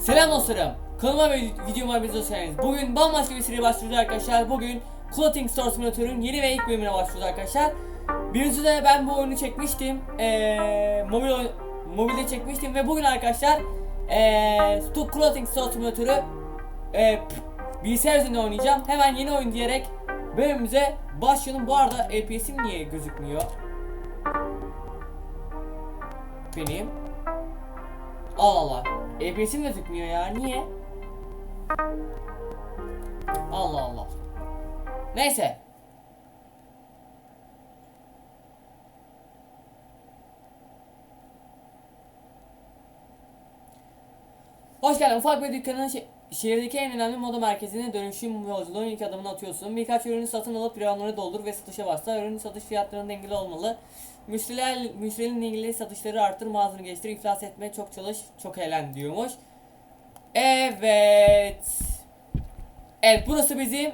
Selam dostlarım. Kanalıma ve videoma hepiniz hoş geldiniz. Bugün bambaşka bir seriye başlıyoruz arkadaşlar. Bugün Clothing Store Simulator'ın yeni ve ilk bölümüne başlıyoruz arkadaşlar. Birinci de ben bu oyunu çekmiştim. Ee, mobil mobilde çekmiştim ve bugün arkadaşlar ee, Clothing Store Simulator'ı ee, p- bilgisayar üzerinde oynayacağım. Hemen yeni oyun diyerek bölümümüze başlayalım. Bu arada FPS'im niye gözükmüyor? Benim. Allah Allah. FPS'im gözükmüyor ya. Niye? Allah Allah. Neyse. Hoş geldin. Ufak bir dükkanın şe- şehirdeki en önemli moda merkezine dönüşüm yolculuğun ilk adımını atıyorsun. Birkaç ürünü satın alıp reyonları doldur ve satışa başla. Ürünün satış fiyatlarının dengeli olmalı. Müşteriler, müşterinin ilgili satışları arttır, mağazanı geliştir, iflas etme, çok çalış, çok eğlen diyormuş. Evet. Evet burası bizim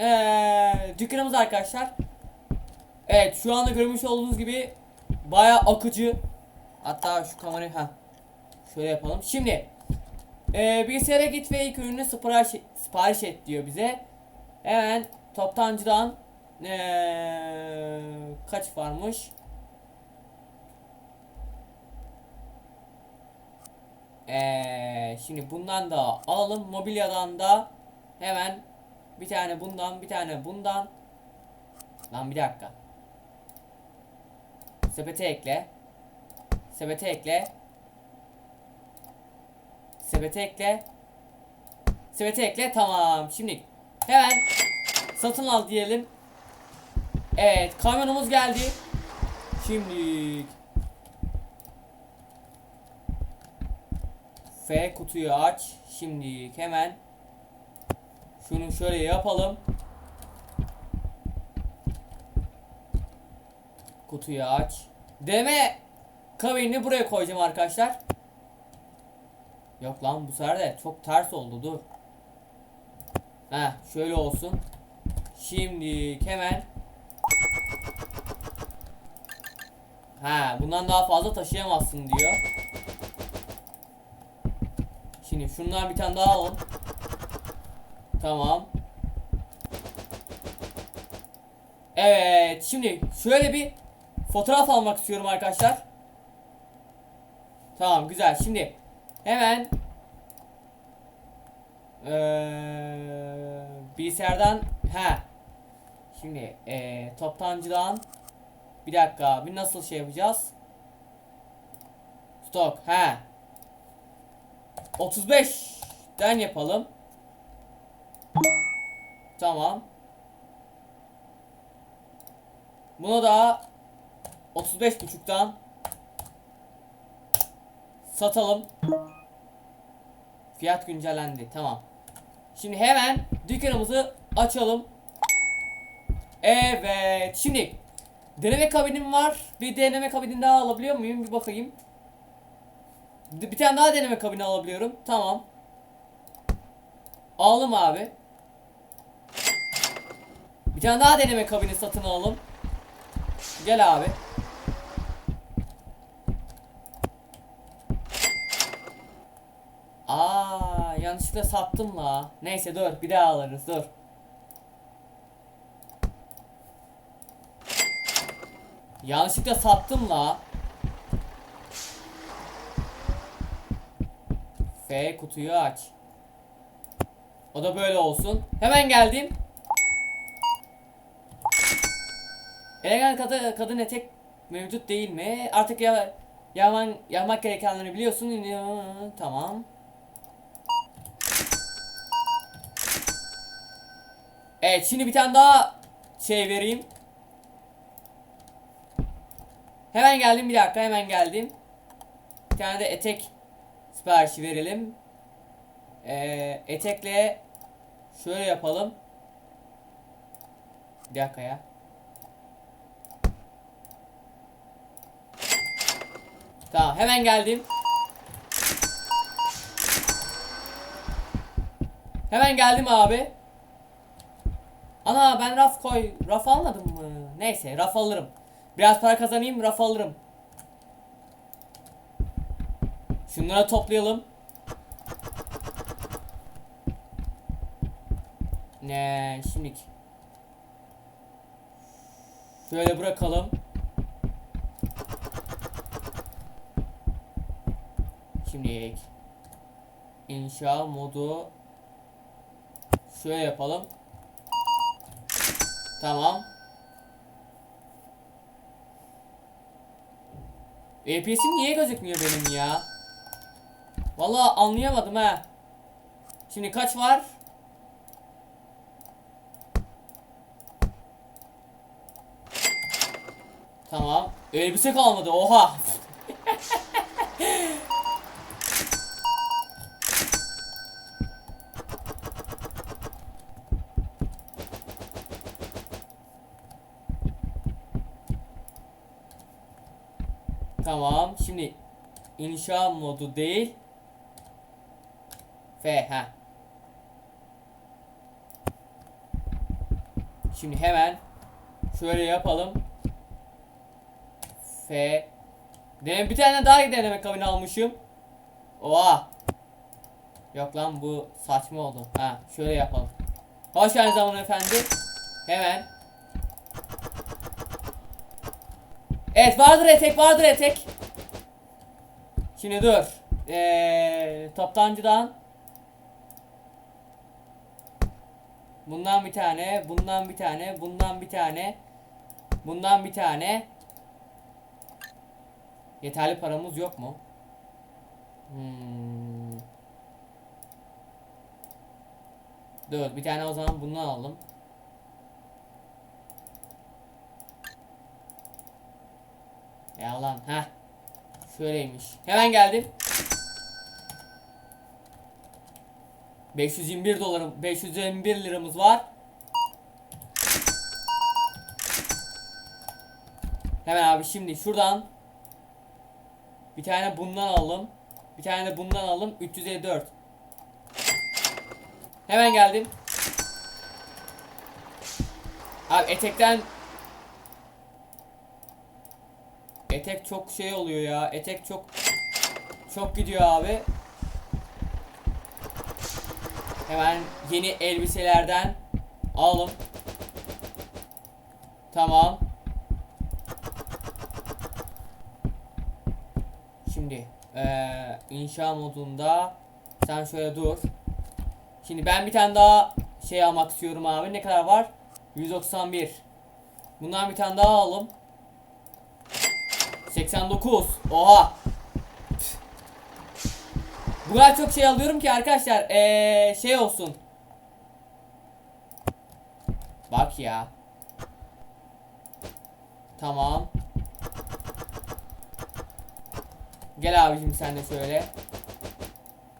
eee dükkanımız arkadaşlar. Evet şu anda görmüş olduğunuz gibi baya akıcı. Hatta şu kamerayı ha şöyle yapalım. Şimdi eee bilgisayara git ve ilk ürünü sipariş, sipariş et diyor bize. Hemen toptancıdan eee kaç varmış? Eee şimdi bundan da alalım. Mobilyadan da hemen bir tane bundan, bir tane bundan. Lan bir dakika. Sepete ekle. Sepete ekle. Sepete ekle. Sepete ekle. Tamam. Şimdi hemen satın al diyelim. Evet, kamyonumuz geldi. Şimdi F kutuyu aç. Şimdi hemen şunu şöyle yapalım. Kutuyu aç. Deme kabinini buraya koyacağım arkadaşlar. Yok lan bu sefer de çok ters oldu dur. Ha şöyle olsun. Şimdi hemen Ha bundan daha fazla taşıyamazsın diyor. Şimdi şundan bir tane daha alalım. Tamam. Evet şimdi şöyle bir fotoğraf almak istiyorum arkadaşlar. Tamam güzel şimdi hemen. Ee, bilgisayardan ha. Şimdi ee, toptancıdan. Bir dakika bir nasıl şey yapacağız? Stok ha. 35'ten yapalım. Tamam. Buna da 35 buçuktan satalım. Fiyat güncellendi. Tamam. Şimdi hemen dükkanımızı açalım. Evet. Şimdi deneme kabinim var. Bir deneme kabini daha alabiliyor muyum? Bir bakayım. Bir tane daha deneme kabini alabiliyorum. Tamam. Aldım abi. Bir tane daha deneme kabini satın alalım. Gel abi. Yanlışlıkla sattım la. Neyse dur, bir daha alırız. Dur. Yanlışlıkla sattım la. F kutuyu aç. O da böyle olsun. Hemen geldim. Elegan kadın, kadın etek mevcut değil mi? Artık ya yaman yapmak gerekenleri biliyorsun. Tamam. Evet şimdi bir tane daha şey vereyim. Hemen geldim bir dakika hemen geldim. Bir tane de etek siparişi verelim. Ee, etekle şöyle yapalım. Bir dakika ya. Tamam hemen geldim. Hemen geldim abi. Ana ben raf koy. Raf almadım mı? Neyse raf alırım. Biraz para kazanayım raf alırım. Şunları toplayalım. Ne şimdilik. Şöyle bırakalım. Şimdilik. İnşa modu şöyle yapalım. Tamam. FPS'im niye gözükmüyor benim ya? Vallahi anlayamadım ha. Şimdi kaç var? Tamam. Elbise kalmadı. Oha. Tamam. Şimdi inşa modu değil. F ha. Şimdi hemen şöyle yapalım. F. Denem bir tane daha deneme kabini almışım. Oha. Yok lan bu saçma oldu. Ha şöyle yapalım. Hoş geldiniz hanımefendi. Hemen. Evet vardır etek vardır etek. Şimdi dur. Ee, toptancıdan Bundan bir tane, bundan bir tane, bundan bir tane, bundan bir tane. Yeterli paramız yok mu? Hmm. Dur bir tane o zaman bundan alalım. Ya lan ha. Şöyleymiş. Hemen geldim. 521 dolarım 521 liramız var. Hemen abi şimdi şuradan bir tane bundan alalım. Bir tane de bundan alalım. 354. Hemen geldim. Abi etekten Etek çok şey oluyor ya. Etek çok çok gidiyor abi. Hemen yeni elbiselerden alalım. Tamam. Şimdi eee inşa modunda sen şöyle dur. Şimdi ben bir tane daha şey almak istiyorum abi. Ne kadar var? 191. Bundan bir tane daha alalım. 89. Oha. Bu kadar çok şey alıyorum ki arkadaşlar ee, şey olsun. Bak ya. Tamam. Gel abicim sen de şöyle.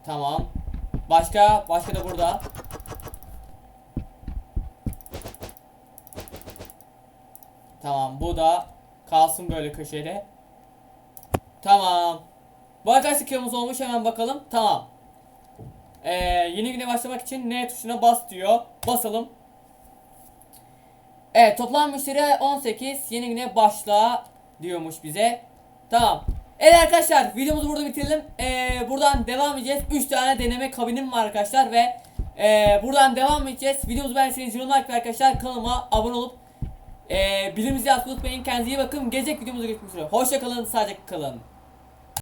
Tamam. Başka başka da burada. Tamam bu da kalsın böyle köşede. Tamam. Bu arkadaş kilomuz olmuş hemen bakalım. Tamam. Ee, yeni güne başlamak için N tuşuna bas diyor. Basalım. Evet toplam müşteri 18. Yeni güne başla diyormuş bize. Tamam. Evet arkadaşlar videomuzu burada bitirelim. Ee, buradan devam edeceğiz. 3 tane deneme kabinim var arkadaşlar ve ee, buradan devam edeceğiz. Videomuzu beğendiyseniz yorum like arkadaşlar kanalıma abone olup ee, bilimizi yazmayı unutmayın. Kendinize iyi bakın. Gelecek videomuza görüşmek üzere. Hoşçakalın. Sağlıcakla kalın.